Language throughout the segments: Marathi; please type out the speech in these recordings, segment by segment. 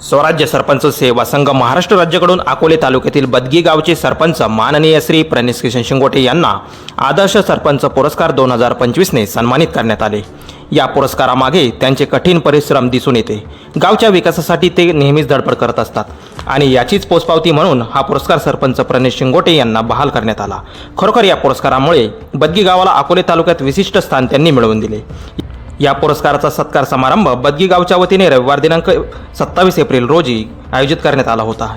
स्वराज्य सरपंच सेवा संघ महाराष्ट्र राज्याकडून अकोले तालुक्यातील बदगी गावचे सरपंच माननीय श्री प्रणेश किशन शिंगोटे यांना आदर्श सरपंच पुरस्कार दोन हजार पंचवीसने सन्मानित करण्यात आले. या पुरस्कारामागे त्यांचे कठीण परिश्रम दिसून येते. गावच्या विकासासाठी ते नेहमीच धडपड करत असतात आणि याचीच पोचपावती म्हणून हा पुरस्कार सरपंच प्रणेश शिंगोटे यांना बहाल करण्यात आला. खरोखर या पुरस्कारामुळे बदगी गावाला अकोले तालुक्यात विशिष्ट स्थान त्यांनी मिळवून दिले. या पुरस्काराचा सत्कार समारंभ बदगी गावच्या वतीने रविवार दिनांक सत्तावीस एप्रिल रोजी आयोजित करण्यात आला होता.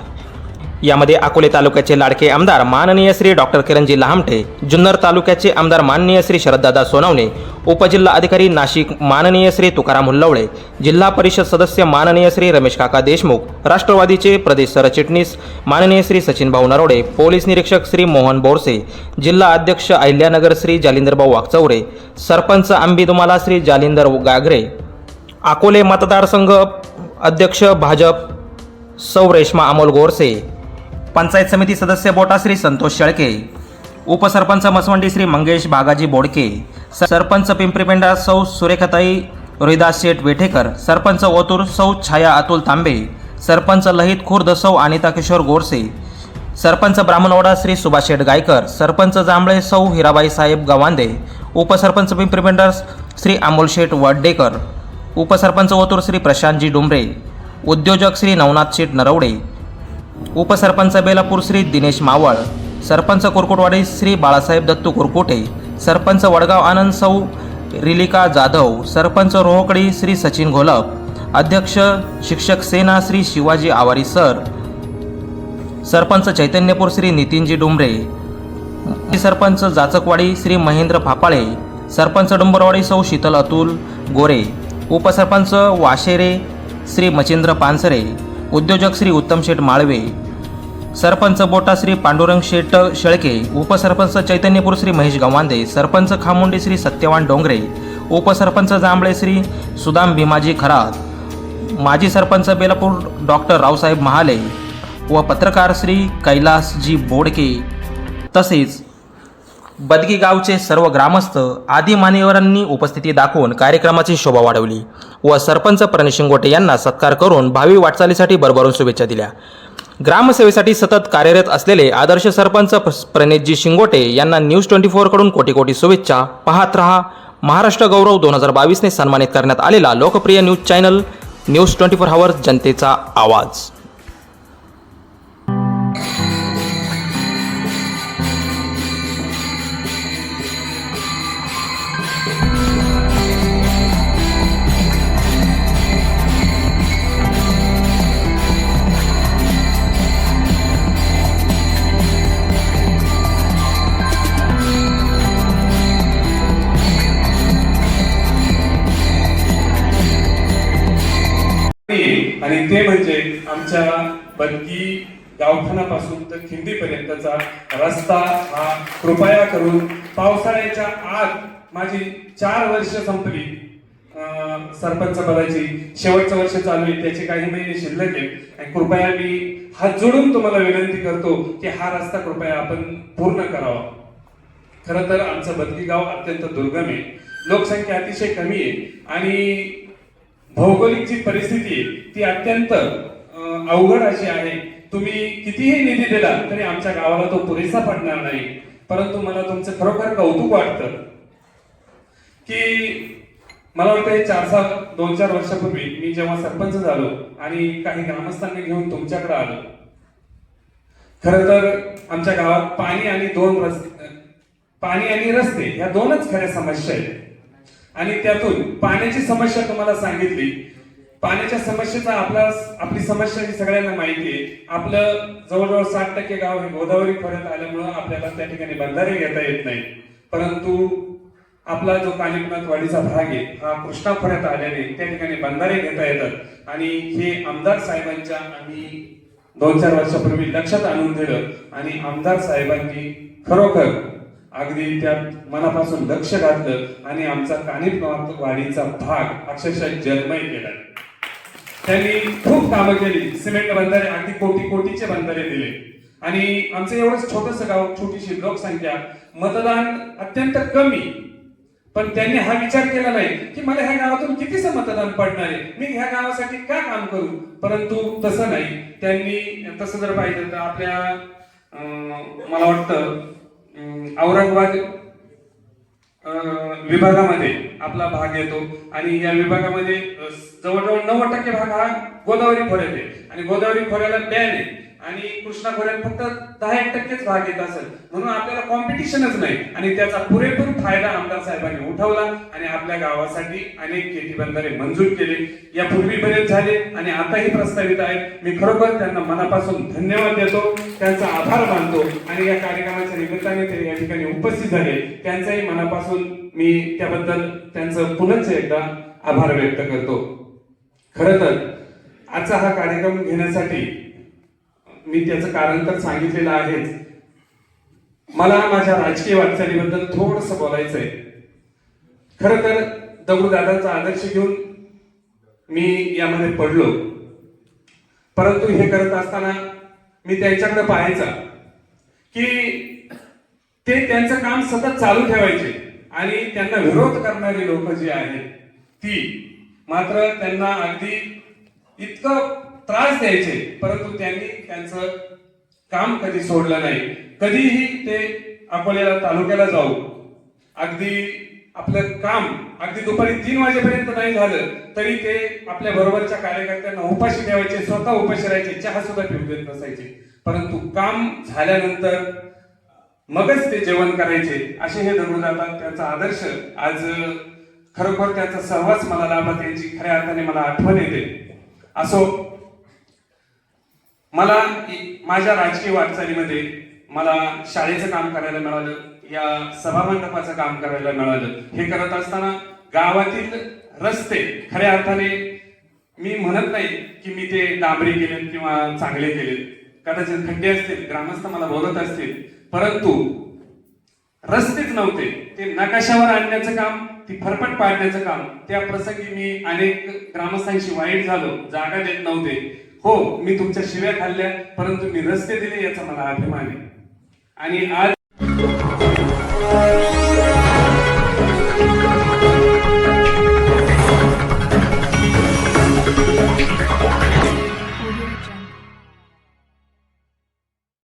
यामध्ये अकोले तालुक्याचे लाडके आमदार माननीय श्री डॉक्टर किरणजी लहामटे जुन्नर तालुक्याचे आमदार माननीय श्री शरददादा सोनवणे उपजिल्हा अधिकारी नाशिक माननीय श्री तुकाराम हुल्लवळे जिल्हा परिषद सदस्य माननीय श्री रमेश काका देशमुख राष्ट्रवादीचे प्रदेश सरचिटणीस माननीय श्री सचिन भाऊ नरोडे पोलीस निरीक्षक श्री मोहन बोरसे जिल्हा अध्यक्ष अहिल्यानगर श्री जालिंदरभाऊ वाघचौरे सरपंच आंबीदुमाला श्री जालिंदर गागरे अकोले मतदारसंघ अध्यक्ष भाजप सौ रेश्मा अमोल गोरसे पंचायत समिती सदस्य बोटा श्री संतोष शेळके उपसरपंच मसवंडी श्री मंगेश बागाजी बोडके सरपंच पिंपरीपेंडा सौ सुरेखताई रोहिदास शेठ वेठेकर सरपंच ओतूर सौ छाया अतुल तांबे सरपंच लहित खुर्द सौ अनिता किशोर गोरसे सरपंच ब्राह्मणवाडा श्री सुभाष शेठ गायकर सरपंच जांभळे सौ हिराबाई साहेब गवांदे उपसरपंच पिंपरीपेंडा श्री अमोल शेठ वड्डेकर उपसरपंच ओतूर श्री प्रशांतजी डुंबरे उद्योजक श्री नवनाथ शेठ नरवडे उपसरपंच बेलापूर श्री दिनेश मावळ सरपंच कुरकुटवाडी श्री बाळासाहेब दत्तू कुरकुटे सरपंच वडगाव आनंद सौ रिलिका जाधव सरपंच रोहकडी श्री सचिन घोलप अध्यक्ष शिक्षक सेना श्री शिवाजी आवारी सर सरपंच चैतन्यपूर श्री नितीनजी डुंबरे सरपंच जाचकवाडी श्री महेंद्र फापाळे सरपंच डुंबरवाडी सौ शीतल अतुल गोरे उपसरपंच वाशेरे श्री मचिंद्र पानसरे उद्योजक श्री उत्तम शेठ माळवे सरपंच बोटा श्री पांडुरंग शेठ शेळके उपसरपंच चैतन्यपूर श्री महेश गवांदे सरपंच खामुंडे श्री सत्यवान डोंगरे उपसरपंच जांभळे श्री सुदाम भीमाजी खरात माजी सरपंच बेलापूर डॉक्टर रावसाहेब महाले व पत्रकार श्री कैलासजी बोडके. तसेच बदगी गावचे सर्व ग्रामस्थ आदी मान्यवरांनी उपस्थिती दाखवून कार्यक्रमाची शोभा वाढवली व सरपंच प्रणेश शिंगोटे यांना सत्कार करून भावी वाटचालीसाठी भरभरून शुभेच्छा दिल्या. ग्रामसेवेसाठी सतत कार्यरत असलेले आदर्श सरपंच प्रणेशजी प्रणितजी शिंगोटे यांना न्यूज ट्वेंटी फोरकडून कोटी कोटी शुभेच्छा. पाहत रहा महाराष्ट्र गौरव दोन हजार बावीसने सन्मानित करण्यात आलेला लोकप्रिय news channel news twenty four hour जनतेचा आवाज. आणि ते म्हणजे आमच्या बदगी गावठाणापासून तर खिंडीपर्यंतचा रस्ता हा कृपया करून पावसाळ्याच्या आत माझी चार वर्ष संपली. सरपंच पदाची शेवटचं वर्ष चालू आहे त्याचे काही महिने शिल्लक आहेत. आणि कृपया मी हात जोडून तुम्हाला विनंती करतो की हा रस्ता कृपया आपण पूर्ण करावा. खरं तर आमचं बदगी गाव अत्यंत दुर्गम आहे. लोकसंख्या अतिशय कमी आहे. आणि भौगोलिक जी परिस्थिती ती अत्यंत अवघड अशी आहे. तुम्ही कितीही निधी दिला तरी आमच्या गावाला तो पुरेसा पडणार नाही. परंतु मला तुमचं खरोखर कौतुक वाटतं की मला वाटतं हे चार सहा दोन चार वर्षापूर्वी मी जेव्हा सरपंच झालो आणि काही ग्रामस्थांना घेऊन तुमच्याकडे आलो खर तर आमच्या गावात पाणी आणि दोन रस्ते पाणी आणि रस्ते ह्या दोनच खऱ्या समस्या आहेत. आणि त्यातून पाण्याची समस्या तुम्हाला सांगितली. पाण्याच्या समस्येचा आपला आपली समस्या ही सगळ्यांना माहिती आहे. आपलं जवळजवळ साठ टक्के गाव हे गोदावरी खोऱ्यात आल्यामुळं आपल्याला त्या ठिकाणी बंधारे घेता येत नाही. परंतु आपला जो कालिमनाथ वाडीचा भाग आहे हा कृष्णा खोऱ्यात आल्याने त्या ठिकाणी बंधारे घेता येतात. आणि हे आमदार साहेबांच्या आम्ही दोन चार वर्षापूर्वी लक्षात आणून दिलं. आणि आमदार साहेबांनी खरोखर अगदी त्यात मनापासून लक्ष घातलं आणि आमचा कानिपनाथ वाडीचा भाग अक्षरशः जन्मय केला. त्यांनी खूप कामं केली. सिमेंट बंधारे अगदी कोटी कोटीचे बंधारे दिले. आणि आमचं एवढंच छोटस गाव छोटीशी लोकसंख्या मतदान अत्यंत कमी. पण त्यांनी हा विचार केला नाही की मला ह्या गावातून कितीच मतदान पडणार आहे? मी ह्या गावासाठी का काम करू? परंतु तसं नाही. त्यांनी तसं जर पाहिलं तर आपल्या अं, मला वाटतं औरंगाबाद अं, विभागामध्ये आपला भाग येतो. आणि या विभागामध्ये जवळजवळ नव्वद टक्के भाग हा गोदावरी खोऱ्यात आहे. आणि गोदावरी खोऱ्याला बॅन आहे. आणि कृष्णा खोऱ्यात फक्त दहा एक टक्केच भाग येत असेल. म्हणून आपल्याला कॉम्पिटिशनच नाही. आणि त्याचा पुरेपूर फायदा आमदार साहेबांनी उठवला आणि आपल्या गावासाठी अनेक केटी बंधारे मंजूर केले. यापूर्वी बरेच झाले आणि आताही प्रस्तावित आहेत. मी खरोखर त्यांना मनापासून धन्यवाद देतो. त्यांचा आभार मानतो. आणि या कार्यक्रमाच्या निमित्ताने ते या ठिकाणी उपस्थित झाले. त्यांचाही मनापासून मी त्याबद्दल त्यांचं पुनच एकदा आभार व्यक्त करतो. खर तर आजचा हा कार्यक्रम घेण्यासाठी मी त्याचं कारण तर सांगितलेलं आहेच. मला माझ्या राजकीय वाटचालीबद्दल थोडस बोलायचंय. खर तर दगडूदादांचा आदर्श घेऊन मी यामध्ये पडलो. परंतु हे करत असताना मी त्यांच्याकडे पाहायचा की ते त्यांचं काम सतत चालू ठेवायचे आणि त्यांना विरोध करणारी लोक जी आहेत ती मात्र त्यांना अगदी इतकं त्रास द्यायचे परंतु त्यांनी त्यांचं काम कधी सोडलं नाही. कधीही ते अकोल्याला तालुक्याला जाऊ. अगदी आपलं काम अगदी दुपारी तीन वाजेपर्यंत नाही झालं तरी ते आपल्या बरोबरच्या कार्यकर्त्यांना उपाशी ठेवायचे स्वतः उपाशी राहायचे चहा सुद्धा पिऊ देत नसायचे परंतु काम झाल्यानंतर मगच ते जेवण करायचे असे हे दगडूदादा त्यांचा आदर्श आज खरोखर त्याचा सहवास मला लाभला त्यांची खऱ्या अर्थाने मला आठवण येते. असो मला माझ्या राजकीय वाटचालीमध्ये मला शाळेचं काम करायला मिळालं या सभामंडपाचं काम करायला मिळालं. हे करत असताना गावातील रस्ते खऱ्या अर्थाने मी म्हणत नाही की मी ते डांबरी केलेत किंवा चांगले केलेत. कदाचित खड्डे असतील ग्रामस्थ मला बोलत असतील परंतु रस्तेच नव्हते. ते नकाशावर आणण्याचं काम ती फरफट पाडण्याचं काम त्या प्रसंगी मी अनेक ग्रामस्थांशी वाईट झालो जागा देत नव्हते. हो मी तुमच्या शिव्या खाल्ल्या परंतु मी रस्ते दिले याचा मला अभिमान आहे. आणि आज